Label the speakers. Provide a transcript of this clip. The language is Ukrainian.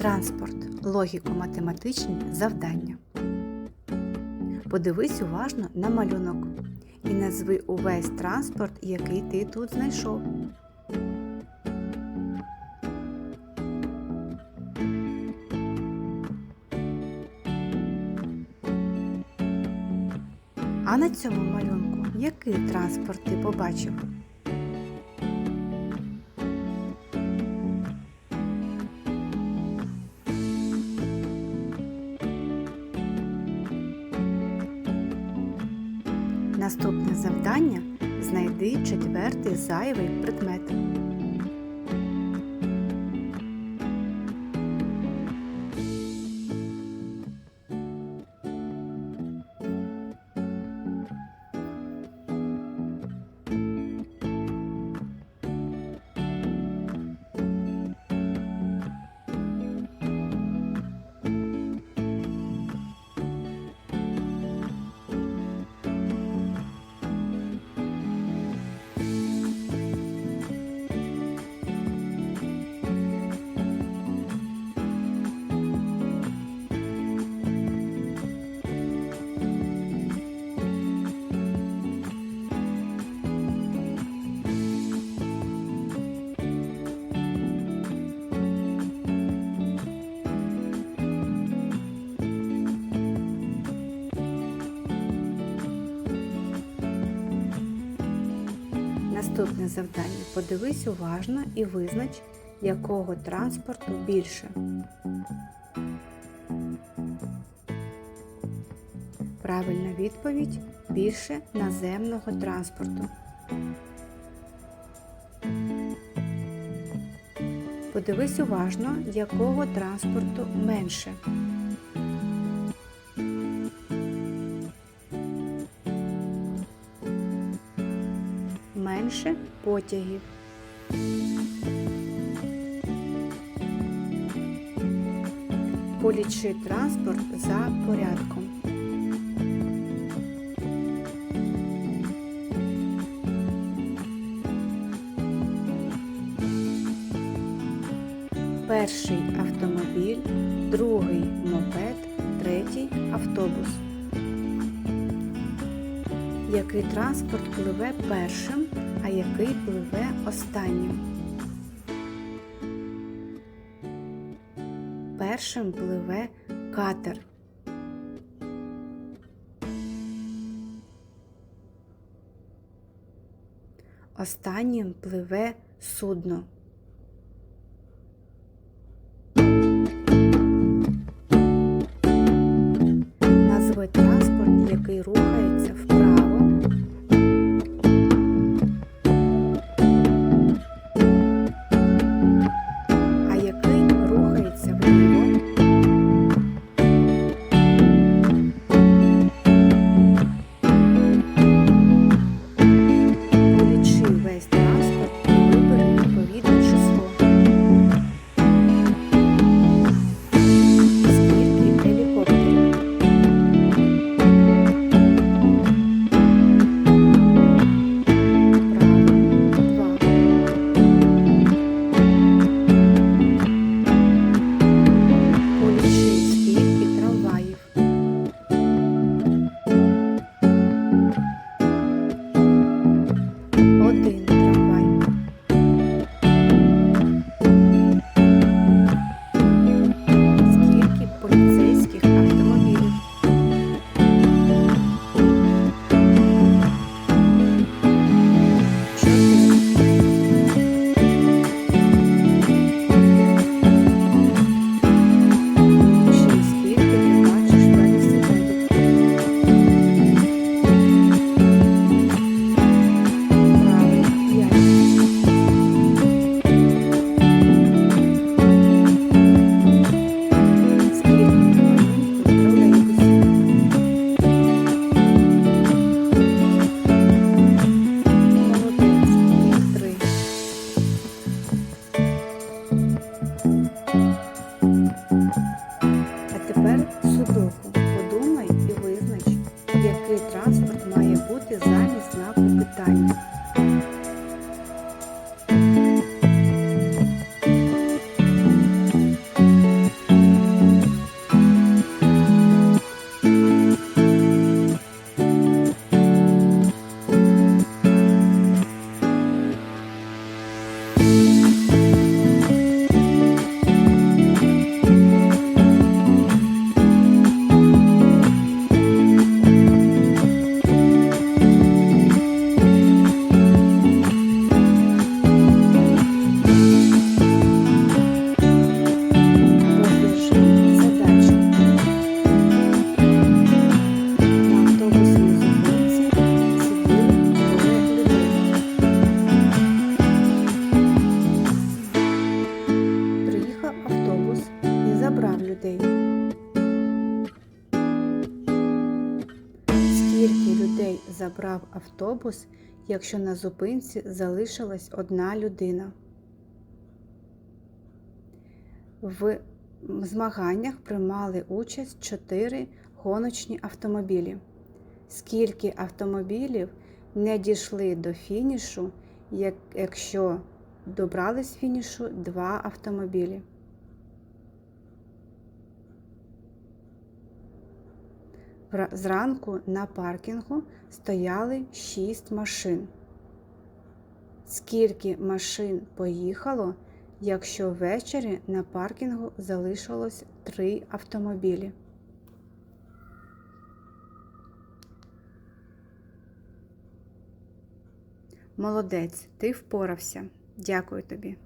Speaker 1: Транспорт. Логіко-математичні завдання. Подивись уважно на малюнок і назви увесь транспорт, який ти тут знайшов. А на цьому малюнку який транспорт ти побачив? Завдання знайди четвертий зайвий предмет. Наступне завдання. Подивись уважно і визнач, якого транспорту більше. Правильна відповідь більше наземного транспорту. Подивись уважно, якого транспорту менше. Менше потягів. Полічи транспорт за порядком. Перший автомобіль, другий мопед, третій автобус. Який транспорт пливе першим, а який пливе останнім? Першим пливе катер. Останнім пливе судно. Назви транспорт, який рухається забрав автобус, якщо на зупинці залишилась одна людина? В змаганнях приймали участь чотири гоночні автомобілі. Скільки автомобілів не дійшли до фінішу, якщо добрались фінішу два автомобілі? Зранку на паркінгу стояли шість машин. Скільки машин поїхало, якщо ввечері на паркінгу залишилось три автомобілі? Молодець, ти впорався. Дякую тобі.